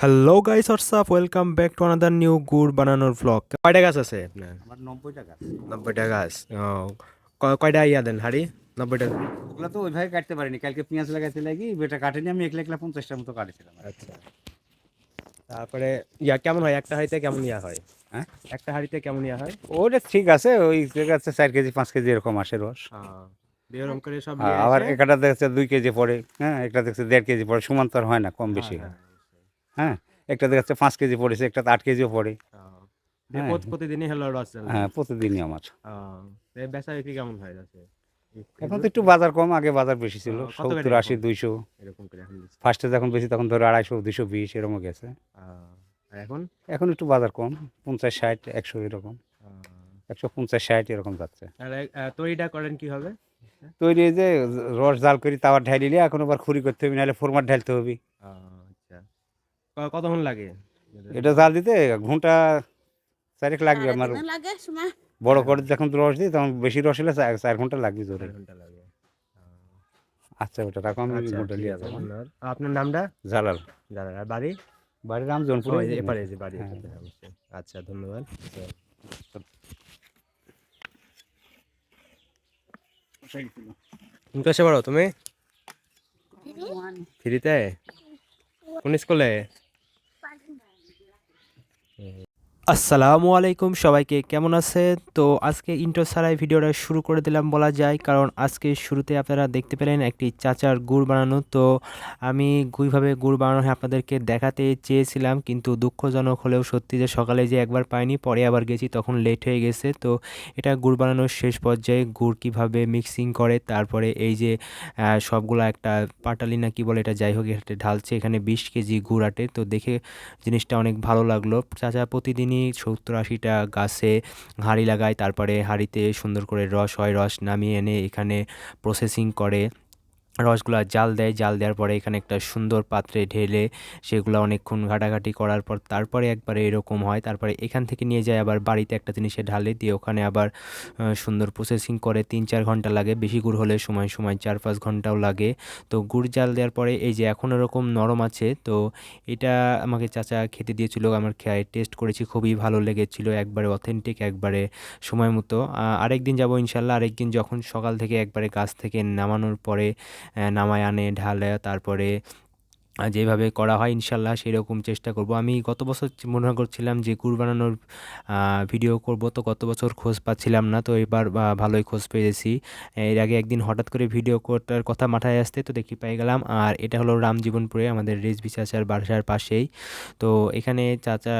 Hello guys WhatsApp welcome back to another new গুড় বানানোর vlog কয়টা গাছ আছে আপনার? আমার নব্বইটা গাছ ও ক- কয়টা ইয়া দেন হাড়ি? নব্বইটা ওগুলো তো ওইভাবে কাটতে পারিনি। কালকে পেঁয়াজ লাগাতে লাগি বেটা কাটেনি আমি একলা একলা পঞ্চাশটার মতো কাটেছিলাম। আচ্ছা। তারপরে ইয়া কেমন হয়? একটা হাড়িতে কেমন ইয়া হয়? হ্যাঁ? একটা হাড়িতে কেমন ইয়া হয়? ওটা ঠিক আছে। ওই আছে চার কেজি পাঁচ কেজি এরকম আসে রস। আবার একটা দেখছে দুই কেজি পড়ে হ্যাঁ একটা দেখছে দেড় কেজি পড়ে সমান্তর হয় না কম বেশি হ্যাঁ, হ্যাঁ একটা দেখছে পাঁচ কেজি পড়েছে একটা আট কেজিও পড়ে। হ্যাঁ। প্রতিদিনই হলো রস হ্যাঁ প্রতিদিনই আমার। বেচা বিক্রি কেমন হয় যাচ্ছে? এখন তো একটু বাজার কম আগে বাজার বেশি ছিল সত্তর আশি দুইশো। ফার্স্টে যখন বেশি তখন ধরো আড়াইশো দুইশো বিশ এরকম গেছে। এখন? এখন একটু বাজার কম পঞ্চাশ ষাট একশো এরকম। একশো পঞ্চাশ ষাট এরকম যাচ্ছে। তৈরিটা করেন কি হবে তৈরি যে রস জাল করি তাওয়ার ঢালিলে এখন আবার খুরি করতে হবে নাহলে ফোরমার ঢালতে হবে। কতক্ষণ লাগে? এটা জাল দিতে ঘণ্টা চারেক লাগবে আমার লাগে সময় বড় করে যখন রস দিই তখন বেশি রস হলে চার ঘণ্টা লাগবে জোরে। ঘণ্টা লাগে। আচ্ছা ওটা রাখো আমি ঘণ্টা লিয়ে যাব আপনার নামটা? জালাল। জানান আর বাড়ি? বাড়ির নাম জোনপুর এই যে এপারে যে বাড়ি হ্যাঁ। আচ্ছা ধন্যবাদ। কোন ক্লাসে পড়ো তুমি? ফ্রিতে কোন স্কুলে? Mm-hmm. আসসালামু আলাইকুম সবাইকে, কেমন আছে তো আজকে ইন্টো ছাড়াই ভিডিওটা শুরু করে দিলাম বলা যায়, কারণ আজকে শুরুতে আপনারা দেখতে পেলেন একটি চাচার গুড় বানানো। তো আমি গুইভাবে গুড় বানানো আপনাদেরকে দেখাতে চেয়েছিলাম, কিন্তু দুঃখজনক হলেও সত্যি যে সকালে যে একবার পাইনি, পরে আবার গেছি, তখন লেট হয়ে গেছে। তো এটা গুড় বানানোর শেষ পর্যায়ে গুড় কীভাবে মিক্সিং করে, তারপরে এই যে সবগুলো একটা পাটালি না কি বলে এটা, যাই হোক, এটা ঢালছে, এখানে বিশ কেজি গুড় আটে। তো দেখে জিনিসটা অনেক ভালো লাগল। চাচা প্রতিদিনই সত্তর আশিটা গাছে হাঁড়ি লাগায়, তারপরে হাঁড়িতে সুন্দর করে রস হয়, রস নামিয়ে এনে এখানে প্রসেসিং করে। রসগুলা জাল দেয়। জাল দেওয়ার পরে এখানে একটা সুন্দর পাত্রে ঢেলে সেগুলো অনেকক্ষণ ঘাটাঘাটি করার পর তারপরে একবারে এরকম হয়। তারপরে এখান থেকে নিয়ে যায় আবার বাড়িতে একটা জিনিসে ঢালে দিয়ে ওখানে আবার সুন্দর প্রসেসিং করে। তিন চার ঘণ্টা লাগে। বেশি গুড় হলে সময় সময় চার পাঁচ ঘন্টাও লাগে। তো গুড় জাল দেওয়ার পরে এই যে এখন এরকম নরম আছে, তো এটা আমাকে চাচা খেতে দিয়েছিল। আমার খেয়ে টেস্ট করেছি, খুবই ভালো লেগেছিল। একবারে অথেন্টিক একবারে সময় মতো। আরেকদিন যাব ইনশাল্লাহ। আরেকদিন যখন সকাল থেকে একবারে গাছ থেকে নামানোর পরে নামায় আনে ঢালে তারপরে যেভাবে করা হয়, ইনশাল্লাহ সেরকম চেষ্টা করব। আমি গত বছর মনে করছিলাম যে গুড় বানানোর ভিডিও করব, তো গত বছর খোঁজ পাচ্ছিলাম না, তো এবার ভালোই খোঁজ পেয়েছি। এর আগে একদিন হঠাৎ করে ভিডিও করার কথা মাথায় আসতে, তো দেখি পেয়ে গেলাম। আর এটা হলো রামজীবনপুরে আমাদের রেজবি চাচার বাসার পাশেই। তো এখানে চাচা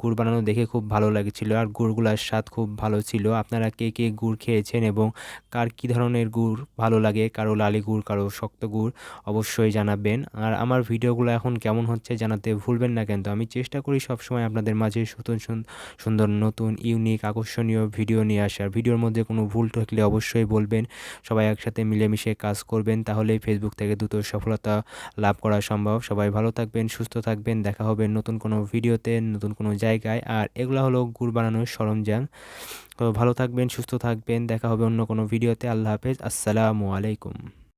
গুড় বানানো দেখে খুব ভালো লাগছিল, আর গুড়গুলার স্বাদ খুব ভালো ছিল। আপনারা কে কে গুড় খেয়েছেন এবং কার কী ধরনের গুড় ভালো লাগে, কারও লালি গুড়, কারও শক্ত গুড়, অবশ্যই জানাবেন। আর আমার ভিডিওগুলো এখন কেমন হচ্ছে জানাতে ভুলবেন না কিন্তু আমি চেষ্টা করি সবসময় আপনাদের মাঝে সুতন সুন- সুন্দর নতুন ইউনিক আকর্ষণীয় ভিডিও নিয়ে আসার। ভিডিওর মধ্যে কোনো ভুল থাকলে অবশ্যই বলবেন। সবাই একসাথে মিলেমিশে কাজ করবেন, তাহলেই ফেসবুক থেকে দ্রুত সফলতা লাভ করা সম্ভব। সবাই ভালো থাকবেন, সুস্থ থাকবেন। দেখা হবে নতুন কোনো ভিডিওতে, নতুন কোনো জায়গায়। আর এগুলো হলো গুড় বানানোর সরঞ্জাম। তো ভালো থাকবেন, সুস্থ থাকবেন। দেখা হবে অন্য কোনো ভিডিওতে। আল্লাহ হাফেজ। আসসালামু আলাইকুম।